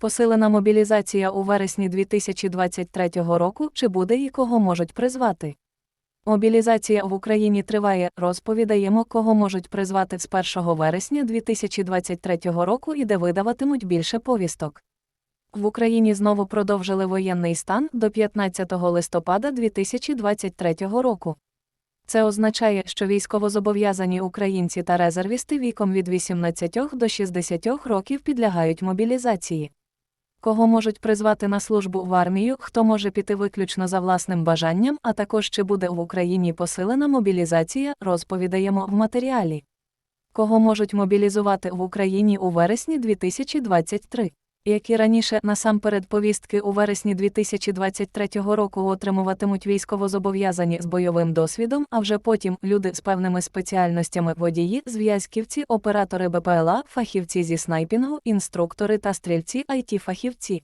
Посилена мобілізація у вересні 2023 року чи буде і кого можуть призвати. Мобілізація в Україні триває. Розповідаємо, кого можуть призвати з 1 вересня 2023 року і де видаватимуть більше повісток. В Україні знову продовжили воєнний стан до 15 листопада 2023 року. Це означає, що військовозобов'язані українці та резервісти віком від 18 до 60 років підлягають мобілізації. Кого можуть призвати на службу в армію, хто може піти виключно за власним бажанням, а також чи буде в Україні посилена мобілізація, розповідаємо в матеріалі. Кого можуть мобілізувати в Україні у вересні 2023. Як і раніше, насамперед повістки у вересні 2023 року отримуватимуть військовозобов'язані з бойовим досвідом, а вже потім люди з певними спеціальностями водії, зв'язківці, оператори БПЛА, фахівці зі снайпінгу, інструктори та стрільці it фахівці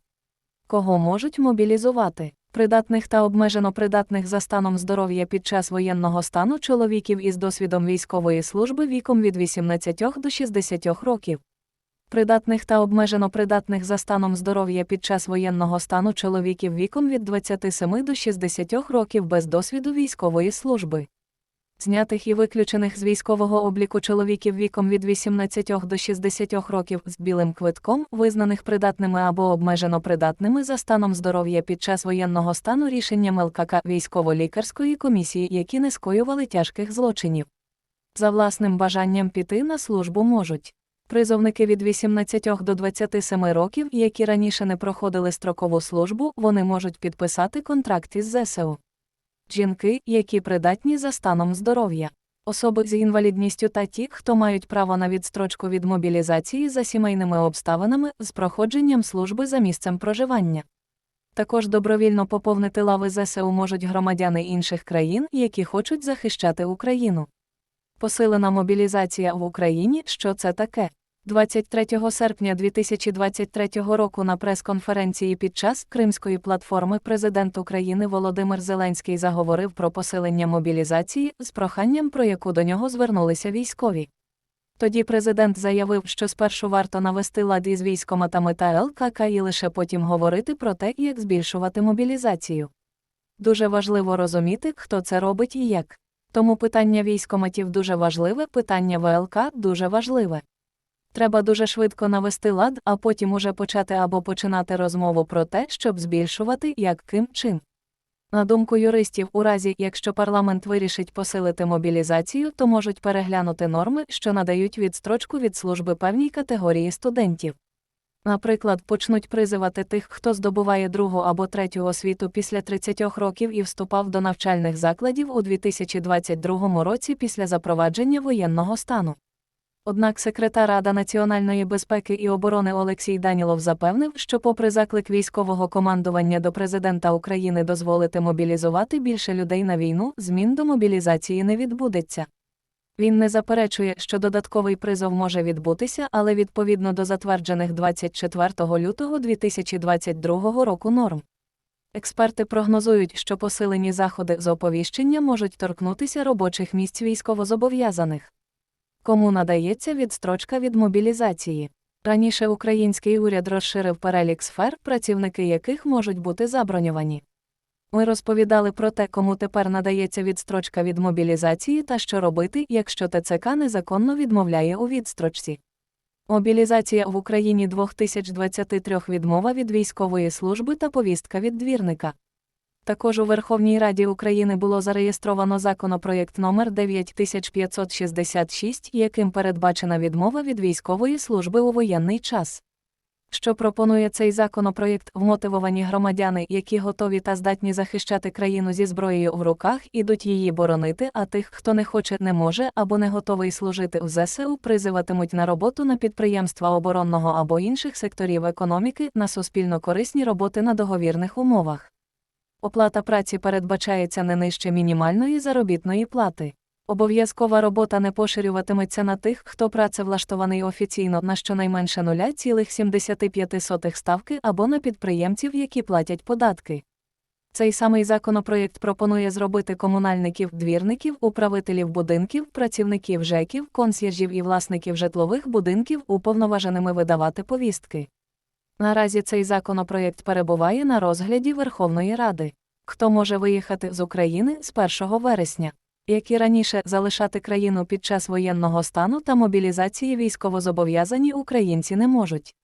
Кого можуть мобілізувати? Придатних та обмежено придатних за станом здоров'я під час воєнного стану чоловіків із досвідом військової служби віком від 18 до 60 років придатних та обмежено придатних за станом здоров'я під час воєнного стану чоловіків віком від 27 до 60 років без досвіду військової служби. Знятих і виключених з військового обліку чоловіків віком від 18 до 60 років з білим квитком, визнаних придатними або обмежено придатними за станом здоров'я під час воєнного стану рішенням ЛКК військово-лікарської комісії, які не скоювали тяжких злочинів. За власним бажанням піти на службу можуть Призовники від 18 до 27 років, які раніше не проходили строкову службу, вони можуть підписати контракт із ЗСУ. Жінки, які придатні за станом здоров'я, особи з інвалідністю та ті, хто мають право на відстрочку від мобілізації за сімейними обставинами з проходженням служби за місцем проживання. Також добровільно поповнити лави ЗСУ можуть громадяни інших країн, які хочуть захищати Україну. Посилена мобілізація в Україні, що це таке? 23 серпня 2023 року на прес-конференції під час Кримської платформи президент України Володимир Зеленський заговорив про посилення мобілізації з проханням, про яку до нього звернулися військові. Тоді президент заявив, що спершу варто навести лад із військоматами та ЛКК і лише потім говорити про те, як збільшувати мобілізацію. Дуже важливо розуміти, хто це робить і як. Тому питання військоматів дуже важливе, питання ВЛК дуже важливе. Треба дуже швидко навести лад, а потім уже почати або починати розмову про те, щоб збільшувати як ким чим. На думку юристів, у разі, якщо парламент вирішить посилити мобілізацію, то можуть переглянути норми, що надають відстрочку від служби певній категорії студентів. Наприклад, почнуть призивати тих, хто здобуває другу або третю освіту після 30 років і вступав до навчальних закладів у 2022 році після запровадження воєнного стану. Однак секретар Рада національної безпеки і оборони Олексій Данілов запевнив, що, попри заклик військового командування до президента України дозволити мобілізувати більше людей на війну, змін до мобілізації не відбудеться. Він не заперечує, що додатковий призов може відбутися, але відповідно до затверджених 24 лютого 2022 року норм. Експерти прогнозують, що посилені заходи з оповіщення можуть торкнутися робочих місць військовозобов'язаних. Кому надається відстрочка від мобілізації. Раніше український уряд розширив перелік сфер, працівники яких можуть бути заброньовані. Ми розповідали про те, кому тепер надається відстрочка від мобілізації та що робити, якщо ТЦК незаконно відмовляє у відстрочці. Мобілізація в Україні 2023 відмова від військової служби та повістка від двірника. Також у Верховній Раді України було зареєстровано законопроєкт номер 9566, яким передбачена відмова від військової служби у воєнний час. Що пропонує цей законопроєкт, вмотивовані громадяни, які готові та здатні захищати країну зі зброєю в руках, ідуть її боронити, а тих, хто не хоче, не може або не готовий служити в ЗСУ, призиватимуть на роботу на підприємства оборонного або інших секторів економіки на суспільно корисні роботи на договірних умовах. Оплата праці передбачається не нижче мінімальної заробітної плати. Обов'язкова робота не поширюватиметься на тих, хто працевлаштований офіційно на щонайменше 0,75 ставки або на підприємців, які платять податки. Цей самий законопроєкт пропонує зробити комунальників, двірників, управителів будинків, працівників ЖЕКів, консьєржів і власників житлових будинків уповноваженими видавати повістки. Наразі цей законопроєкт перебуває на розгляді Верховної Ради. Хто може виїхати з України з 1 вересня? Як і раніше залишати країну під час воєнного стану та мобілізації військовозобов'язані українці не можуть.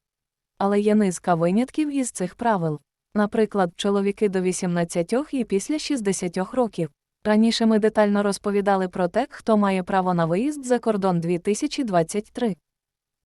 Але є низка винятків із цих правил. Наприклад, чоловіки до 18 і після 60 років. Раніше ми детально розповідали про те, хто має право на виїзд за кордон 2023.